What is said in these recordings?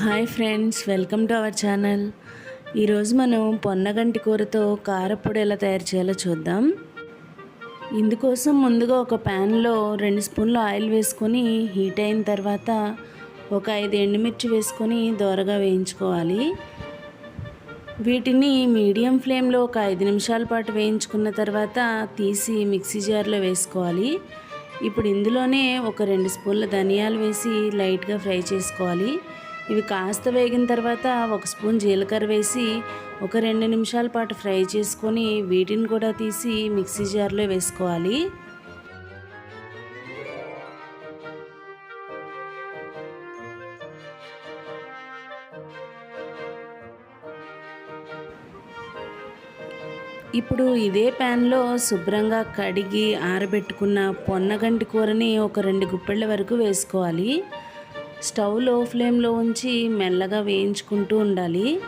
Hi friends welcome to our channel. ఈరోజు మనం పొన్నగంటి కూరతో కారపొడి ఎలా తయారు చేయాలో చూద్దాం. ఇందుకోసం ముందుగా ఒక ప్యాన్లో రెండు స్పూన్లు ఆయిల్ వేసుకొని హీట్ అయిన తర్వాత ఒక ఐదు ఎండుమిర్చి వేసుకొని దోరగా వేయించుకోవాలి. వీటిని మీడియం ఫ్లేమ్లో ఒక ఐదు నిమిషాల పాటు వేయించుకున్న తర్వాత తీసి మిక్సీ జార్లో వేసుకోవాలి. ఇప్పుడు ఇందులోనే ఒక రెండు స్పూన్ల ధనియాలు వేసి లైట్గా ఫ్రై చేసుకోవాలి. ఇవి కాస్త వేగిన తర్వాత ఒక స్పూన్ జీలకర్ర వేసి ఒక రెండు నిమిషాల పాటు ఫ్రై చేసుకొని వీటిని కూడా తీసి మిక్సీ జార్లో వేసుకోవాలి. ఇప్పుడు ఇదే ప్యాన్లో శుభ్రంగా కడిగి ఆరబెట్టుకున్న పొన్నగంటి కూరని ఒక రెండు గుప్పెళ్ళ వరకు వేసుకోవాలి. స్టవ్లో ఫ్లేమ్లో ఉంచి మెల్లగా వేయించుకుంటూ ఉండాలి.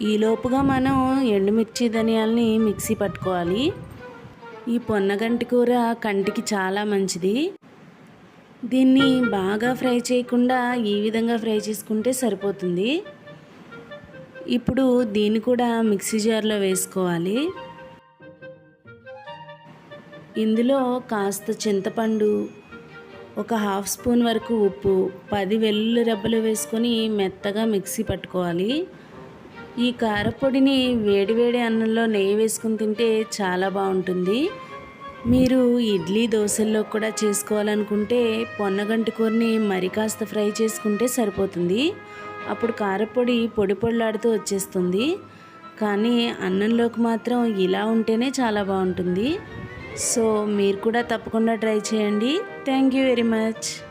ఈలోపుగా మనం ఎండుమిర్చి ధనియాల్ని మిక్సీ పట్టుకోవాలి. ఈ పొన్నగంటి కూర కంటికి చాలా మంచిది. దీన్ని బాగా ఫ్రై చేయకుండా ఈ విధంగా ఫ్రై చేసుకుంటే సరిపోతుంది. ఇప్పుడు దీన్ని కూడా మిక్సీ జార్లో వేసుకోవాలి. ఇందులో కాస్త చింతపండు ఒక హాఫ్ స్పూన్ వరకు ఉప్పు పది వెల్లుల్లి రెబ్బలు వేసుకొని మెత్తగా మిక్సీ పట్టుకోవాలి. ఈ కారపొడిని వేడివేడి అన్నంలో నెయ్యి వేసుకుని తింటే చాలా బాగుంటుంది. మీరు ఇడ్లీ దోశల్లో కూడా చేసుకోవాలనుకుంటే పొన్నగంటి కూరని మరి కాస్త ఫ్రై చేసుకుంటే సరిపోతుంది. అప్పుడు కారపొడి పొడి పొడిలాడుతూ వచ్చేస్తుంది. కానీ అన్నంలోకి మాత్రం ఇలా ఉంటేనే చాలా బాగుంటుంది. సో మీరు కూడా తప్పకుండా ట్రై చేయండి. Thank you very much.